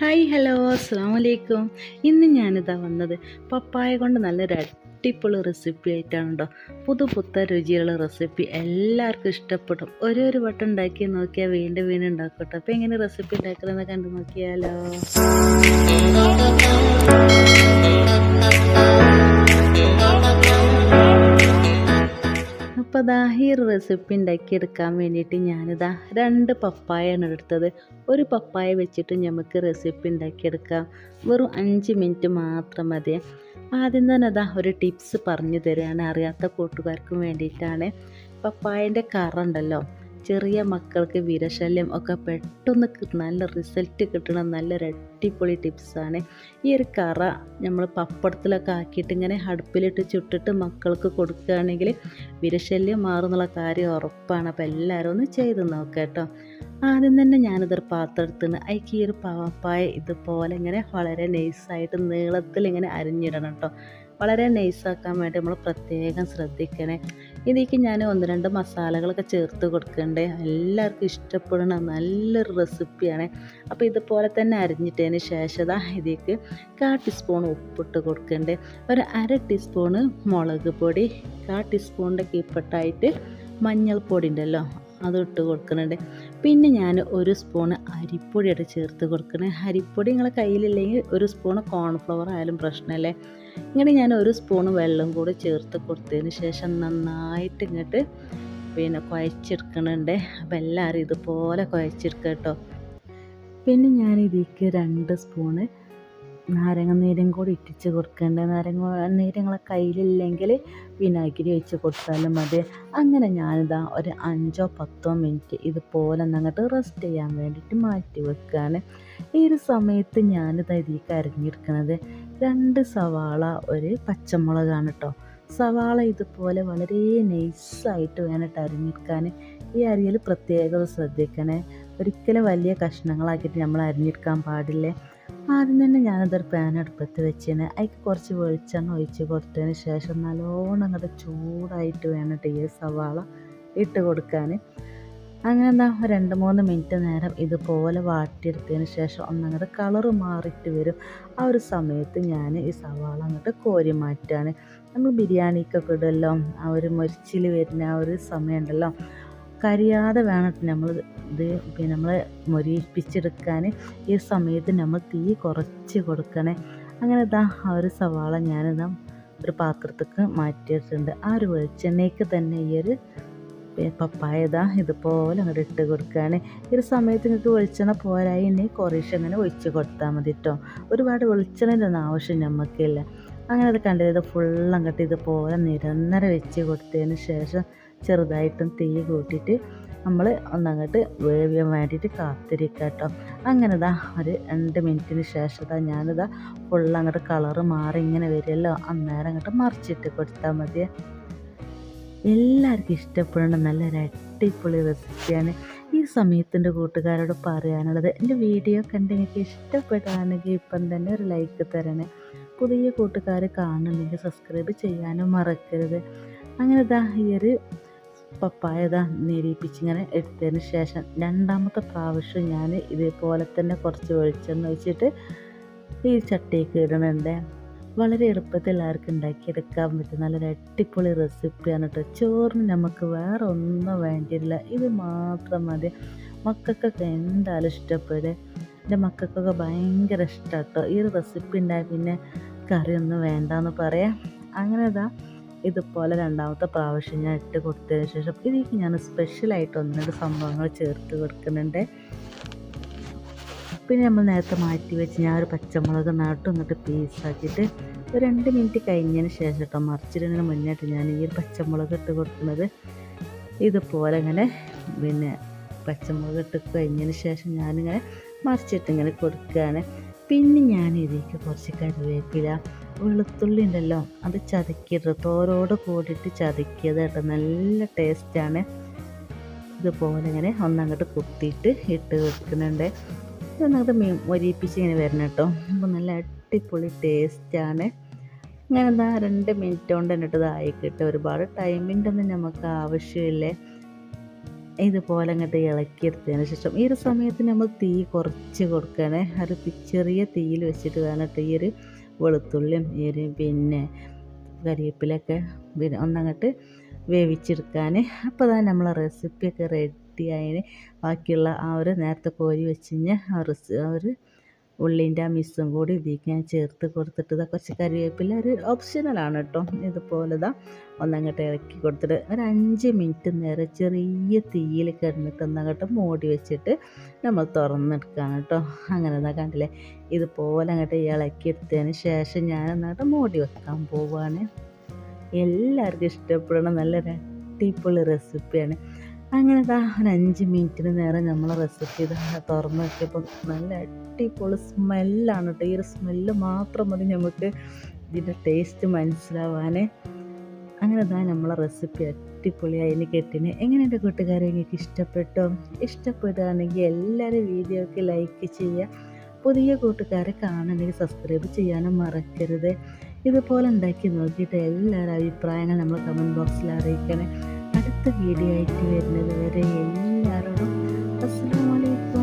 Hi hello അസ്സാം വലൈക്കും ഇന്ന് ഞാനിതാ വന്നത് പപ്പായ കൊണ്ട് നല്ലൊരു അടിപൊളി റെസിപ്പി ആയിട്ടാണ് കേട്ടോ പുതു പുത്ത രുചിയുള്ള റെസിപ്പി എല്ലാവർക്കും ഇഷ്ടപ്പെടും. ഒരു ഒരു വട്ടം ഉണ്ടാക്കി നോക്കിയാൽ വീണ്ടും വീണ്ടും ഉണ്ടാക്കും അപ്പോൾ എങ്ങനെ റെസിപ്പി ഉണ്ടാക്കണമെന്ന് കണ്ടു നോക്കിയാലോ. അപ്പോൾ ദാ ഈ റെസിപ്പി ഉണ്ടാക്കിയെടുക്കാൻ വേണ്ടിയിട്ട് ഞാനിതാ രണ്ട് പപ്പായാണ് എടുത്തത്. ഒരു പപ്പായ വെച്ചിട്ട് നമുക്ക് റെസിപ്പി ഉണ്ടാക്കിയെടുക്കാം. വെറും അഞ്ച് മിനിറ്റ് മാത്രം മതി. ആദ്യം തന്നെ അതാ ഒരു ടിപ്സ് പറഞ്ഞു തരികയാണ് അറിയാത്ത കൂട്ടുകാർക്കും വേണ്ടിയിട്ടാണ്. പപ്പായന്റെ കറ ഉണ്ടല്ലോ ചെറിയ മക്കൾക്ക് വിരശല്യം ഒക്കെ പെട്ടെന്ന് നല്ല റിസൾട്ട് കിട്ടണ നല്ലൊരു അടിപൊളി ടിപ്സാണ് ഈ ഒരു കറ നമ്മൾ പപ്പടത്തിലൊക്കെ ആക്കിയിട്ട് ഇങ്ങനെ അടുപ്പിലിട്ട് ചുട്ടിട്ട് മക്കൾക്ക് കൊടുക്കുകയാണെങ്കിൽ വിരശല്യം മാറുന്നുള്ള കാര്യം ഉറപ്പാണ്. അപ്പോൾ എല്ലാവരും ഒന്ന് ചെയ്ത് നോക്കാം കേട്ടോ. ആദ്യം തന്നെ ഞാനിതൊരു പാത്രം എടുത്തിട്ട് അതിക്ക് ഈ ഒരു പാവപ്പായ ഇതുപോലെ ഇങ്ങനെ വളരെ നൈസായിട്ട് നീളത്തിൽ ഇങ്ങനെ അരിഞ്ഞിടണം കേട്ടോ. വളരെ നൈസാക്കാൻ വേണ്ടി നമ്മൾ പ്രത്യേകം ശ്രദ്ധിക്കണേ. ഇതിലേക്ക് ഞാൻ ഒന്ന് രണ്ട് മസാലകളൊക്കെ ചേർത്ത് കൊടുക്കണ്ടേ? എല്ലാവർക്കും ഇഷ്ടപ്പെടുന്ന നല്ലൊരു റെസിപ്പിയാണ്. അപ്പോൾ ഇതുപോലെ തന്നെ അരിഞ്ഞിട്ടതിന് ശേഷം ഇതിലേക്ക് കാ ടീസ്പൂൺ ഉപ്പിട്ട് കൊടുക്കണ്ടേ? ഒരു അര ടീസ്പൂണ് മുളക് പൊടി കാ ടീസ്പൂണിന്റെ കീപ്പട്ടായിട്ട് മഞ്ഞൾപ്പൊടി ഉണ്ടല്ലോ അത് ഇട്ട് കൊടുക്കുന്നുണ്ട് പിന്നെ ഞാൻ ഒരു സ്പൂണ് അരിപ്പൊടിയായിട്ട് ചേർത്ത് കൊടുക്കണേ. അരിപ്പൊടി നിങ്ങളെ കയ്യിലില്ലെങ്കിൽ ഒരു സ്പൂണ് കോൺഫ്ലവർ ആയാലും പ്രശ്നമല്ലേ ഇങ്ങനെ ഞാൻ ഒരു സ്പൂണ് വെള്ളം കൂടി ചേർത്ത് കൊടുത്തതിന് ശേഷം നന്നായിട്ട് ഇങ്ങോട്ട് പിന്നെ കുഴച്ചെടുക്കണുണ്ട്. അപ്പോൾ എല്ലാവരും ഇതുപോലെ കുഴച്ചെടുക്കുക കേട്ടോ. പിന്നെ ഞാൻ ഇതിലേക്ക് രണ്ട് സ്പൂണ് നാരങ്ങ നീരും കൂടി ഇട്ടിച്ച് കൊടുക്കേണ്ട. നാരങ്ങ നീര് കയ്യിലില്ലെങ്കിൽ വിനാഗിരി ഒഴിച്ച് കൊടുത്താലും മതി. അങ്ങനെ ഞാനിതാ ഒരു അഞ്ചോ പത്തോ മിനിറ്റ് ഇതുപോലെ അങ്ങോട്ട് റെസ്റ്റ് ചെയ്യാൻ വേണ്ടിയിട്ട് മാറ്റി വെക്കുകയാണ് ഈ ഒരു സമയത്ത് ഞാനിതാ ഇതിലേക്ക് അരിഞ്ഞെടുക്കുന്നത് രണ്ട് സവാള ഒരു പച്ചമുളകാണ് കേട്ടോ സവാള ഇതുപോലെ വളരെ നൈസായിട്ട് വേണിട്ട് അരിഞ്ഞെടുക്കാൻ ഈ അരിയൽ പ്രത്യേകത ശ്രദ്ധിക്കണേ. ഒരിക്കലും വലിയ കഷ്ണങ്ങളാക്കിയിട്ട് നമ്മൾ അരിഞ്ഞെടുക്കാൻ പാടില്ലേ? ആദ്യം തന്നെ ഞാനതൊരു പാൻ അടുപ്പത്ത് വെച്ചിന്. അതിക്ക് കുറച്ച് വെളിച്ചെണ്ണ ഒഴിച്ച് കൊടുത്തതിന് ശേഷം നല്ലോണം അങ്ങോട്ട് ചൂടായിട്ട് വേണം ഈ സവാള ഇട്ട് കൊടുക്കാൻ. അങ്ങനെ എന്താ രണ്ട് മൂന്ന് മിനിറ്റ് നേരം ഇതുപോലെ വാട്ടിയെടുത്തതിന് ശേഷം ഒന്നങ്ങോട്ട് കളറ് മാറിയിട്ട് വരും. ആ ഒരു സമയത്ത് ഞാൻ ഈ സവാള അങ്ങോട്ട് കോരി മാറ്റാണ്. നമ്മൾ ബിരിയാണിക്കൊക്കെ ഇടുമല്ലോ ആ ഒരു മൊരിച്ചിൽ വരുന്ന ആ ഒരു സമയമുണ്ടല്ലോ കരിയാതെ വേണം നമ്മൾ ഇത് പിന്നെ നമ്മൾ മൊരിപ്പിച്ചെടുക്കാൻ ഈ സമയത്ത് നമ്മൾ തീ കുറച്ച് കൊടുക്കണേ. അങ്ങനെ ഇതാ ആ ഒരു സവാള ഞാനിതാ ഒരു പാത്രത്തേക്ക് മാറ്റിയിട്ടുണ്ട്. ആ ഒരു വെളിച്ചെണ്ണയ്ക്ക് തന്നെ ഈ ഒരു പപ്പായ ഇതാ ഇതുപോലെ അങ്ങോട്ട് ഇട്ട് കൊടുക്കുകയാണ് ഈ ഒരു സമയത്ത് നിങ്ങൾക്ക് വെളിച്ചെണ്ണ പോരായി ഇനി കുറേശ്ശെ അങ്ങനെ ഒഴിച്ച് കൊടുത്താൽ മതി കേട്ടോ ഒരുപാട് വെളിച്ചെണ്ണന്റെ ഒന്നും ആവശ്യം നമുക്കില്ല അങ്ങനെ അത് കണ്ടത് ഫുൾ അങ്ങോട്ട് ഇതുപോലെ നിരന്തരം വെച്ച് കൊടുത്തതിന് ശേഷം ചെറുതായിട്ടും തീ കൂട്ടിയിട്ട് നമ്മൾ ഒന്നങ്ങോട്ട് വേവിയാൻ വേണ്ടിയിട്ട് കാത്തിരിക്കുക കേട്ടോ അങ്ങനെ ഇതാ ഒരു രണ്ട് മിനിറ്റിന് ശേഷം ഇതാ ഞാനിതാ ഫുൾ അങ്ങോട്ട് കളറ് മാറി ഇങ്ങനെ വരുമല്ലോ അന്നേരം അങ്ങോട്ട് മറിച്ചിട്ട് കൊടുത്താൽ മതി എല്ലാവർക്കും ഇഷ്ടപ്പെടുന്ന നല്ലൊരു അടിപൊളി റെസിപ്പിയാണ് ഈ സമയത്തിന്റെ കൂട്ടുകാരോട് പറയാനുള്ളത്. എന്റെ വീഡിയോ കണ്ട് ഇഷ്ടപ്പെടുകയാണെങ്കിൽ ഇപ്പം തന്നെ ഒരു ലൈക്ക് തരണേ. പുതിയ കൂട്ടുകാർ കാണുന്നുണ്ടെങ്കിൽ സബ്സ്ക്രൈബ് ചെയ്യാനും മറക്കരുത്. അങ്ങനെ ഇതാ ഈ ഒരു പപ്പായ ഇതാ നേരിപ്പിച്ച് ഇങ്ങനെ എടുത്തതിന് ശേഷം രണ്ടാമത്തെ പ്രാവശ്യം ഞാൻ ഇതേപോലെ തന്നെ കുറച്ച് വെളിച്ചെണ്ണ വെച്ചിട്ട് ഈ ചട്ടിയൊക്കെ ഇടണുണ്ട്. വളരെ എളുപ്പത്തിൽ എല്ലാവർക്കും ഉണ്ടാക്കിയെടുക്കാൻ പറ്റും. നല്ലൊരു അടിപൊളി റെസിപ്പിയാണ് കേട്ടോ ചോറിന് നമുക്ക് വേറെ ഒന്നും വേണ്ടിയില്ല ഇത് മാത്രം മതി. മക്കൾക്കൊക്കെ എന്തായാലും ഇഷ്ടപ്പെടും എന്റെ മക്കൾക്കൊക്കെ ഭയങ്കര ഇഷ്ടമാണ് കേട്ടോ ഈ ഒരു റെസിപ്പി ഉണ്ടായ പിന്നെ കറിയൊന്നും വേണ്ടെന്ന് പറയാം അങ്ങനെ ഇതാ ഇതുപോലെ രണ്ടാമത്തെ പ്രാവശ്യം ഞാൻ ഇട്ട് കൊടുത്തതിന് ശേഷം ഇതിലേക്ക് ഞാൻ സ്പെഷ്യലായിട്ട് ഒന്ന് രണ്ട് സംഭവങ്ങൾ ചേർത്ത് കൊടുക്കുന്നുണ്ട്. പിന്നെ നമ്മൾ നേരത്തെ മാറ്റി വെച്ച് ഞാൻ ഒരു പച്ചമുളക് നട്ടു എന്നിട്ട് പീസാക്കിയിട്ട് ഒരു രണ്ട് മിനിറ്റ് കഴിഞ്ഞതിന് ശേഷം കേട്ടോ മറിച്ചിടുന്നതിന് മുന്നേട്ട് ഞാൻ ഈ ഒരു പച്ചമുളക് ഇട്ട് കൊടുക്കുന്നത്. ഇതുപോലെ ഇങ്ങനെ പിന്നെ പച്ചമുളക് ഇട്ട് കഴിഞ്ഞതിന് ശേഷം ഞാനിങ്ങനെ മറിച്ചിട്ട് ഇങ്ങനെ കൊടുക്കുകയാണ്. പിന്നെ ഞാൻ ഇതിലേക്ക് കുറച്ച് കറിവേപ്പില വെളുത്തുള്ളി ഉണ്ടല്ലോ അത് ചതക്കിയിട്ട് തോരോട് കൂടിയിട്ട് ചതക്കിയത് കേട്ടോ നല്ല ടേസ്റ്റാണ് ഇതുപോലെ ഇങ്ങനെ ഒന്നങ്ങോട്ട് കുത്തിയിട്ട് ഇട്ട് വെക്കുന്നുണ്ട് ഇതൊന്നങ്ങോട്ട് മീൻ മൊരിപ്പിച്ച് ഇങ്ങനെ വരണം കേട്ടോ. അപ്പോൾ നല്ല അടിപൊളി ടേസ്റ്റാണ് ഇങ്ങനെ എന്താ രണ്ട് മിനിറ്റ് കൊണ്ട് എന്നിട്ട് ഇതായി കിട്ടും ഒരുപാട് ടൈമിന്റെ ഒന്നും നമുക്ക് ആവശ്യമില്ലേ. ഇതുപോലെ അങ്ങോട്ട് ഇളക്കിയെടുത്തതിന് ശേഷം ഈ ഒരു സമയത്ത് നമ്മൾ തീ കുറച്ച് കൊടുക്കണേ ഒരു ചെറിയ തീയിൽ വെച്ചിട്ട് വേണം കേട്ടോ ഈ ഒരു വെളുത്തുള്ളിയും ഈ ഒരു പിന്നെ കരിവേപ്പിലൊക്കെ ഒന്നങ്ങോട്ട് വേവിച്ചെടുക്കാൻ അപ്പോൾ തന്നെ നമ്മളെ റെസിപ്പിയൊക്കെ റെഡി ആയതിന് ബാക്കിയുള്ള ആ ഒരു നേരത്തെ കോരി ആ റെസി ആ ഒരു ഉള്ളിന്റെ ആ മിസ്സും കൂടി ഞാൻ ചേർത്ത് കൊടുത്തിട്ട് ഇതാ കുറച്ച് കറിവേപ്പില ഒരു ഓപ്ഷണലാണ് കേട്ടോ. ഇതുപോലെ ഇതാ ഒന്നങ്ങോട്ട് ഇളക്കി കൊടുത്തിട്ട് ഒരു അഞ്ച് മിനിറ്റ് നേരം ചെറിയ തീയിൽ കിടന്നിട്ട് ഒന്നങ്ങോട്ട് മൂടി വെച്ചിട്ട് നമ്മൾ തുറന്നെടുക്കുകയാണ് കേട്ടോ. അങ്ങനെ ഇതാ കണ്ടില്ലേ? ഇതുപോലെ അങ്ങോട്ട് ഇളക്കി എടുത്തതിന് ശേഷം ഞാൻ ഒന്നങ്ങോട്ട് മൂടി വെക്കാൻ പോവുകയാണ് എല്ലാവർക്കും ഇഷ്ടപ്പെടണം നല്ലൊരു അടിപൊളി റെസിപ്പിയാണ് അങ്ങനെ ഒരു അഞ്ച് മിനിറ്റിന് നേരം നമ്മൾ റെസിപ്പി തുറന്ന് വെച്ചപ്പോൾ നല്ല അടിപൊളി സ്മെല്ലാണ് കേട്ടോ ഈ ഒരു സ്മെല്ല് മാത്രം മതി നമുക്ക് ഇതിന്റെ ടേസ്റ്റ് മനസ്സിലാവാൻ അങ്ങനെ ഇതാ നമ്മളെ റെസിപ്പി അടിപൊളിയായി. കെട്ടിന് എന്റെ കൂട്ടുകാരെ? എനിക്ക് ഇഷ്ടപ്പെട്ടോ? ഇഷ്ടപ്പെടുകയാണെങ്കിൽ എല്ലാവരും വീഡിയോക്ക് ലൈക്ക് ചെയ്യുക. പുതിയ കൂട്ടുകാരെ കാണണമെങ്കിൽ സബ്സ്ക്രൈബ് ചെയ്യാനും മറക്കരുത്. ഇതുപോലെ ഉണ്ടാക്കി നോക്കിയിട്ട് എല്ലാവരും അഭിപ്രായങ്ങൾ നമ്മൾ കമന്റ് ബോക്സിൽ അറിയിക്കണേ. അടുത്ത വീഡിയോ ആയിട്ട് വരുന്നത് വരെ എല്ലാവരോടും അസ്സാം വലൈക്കും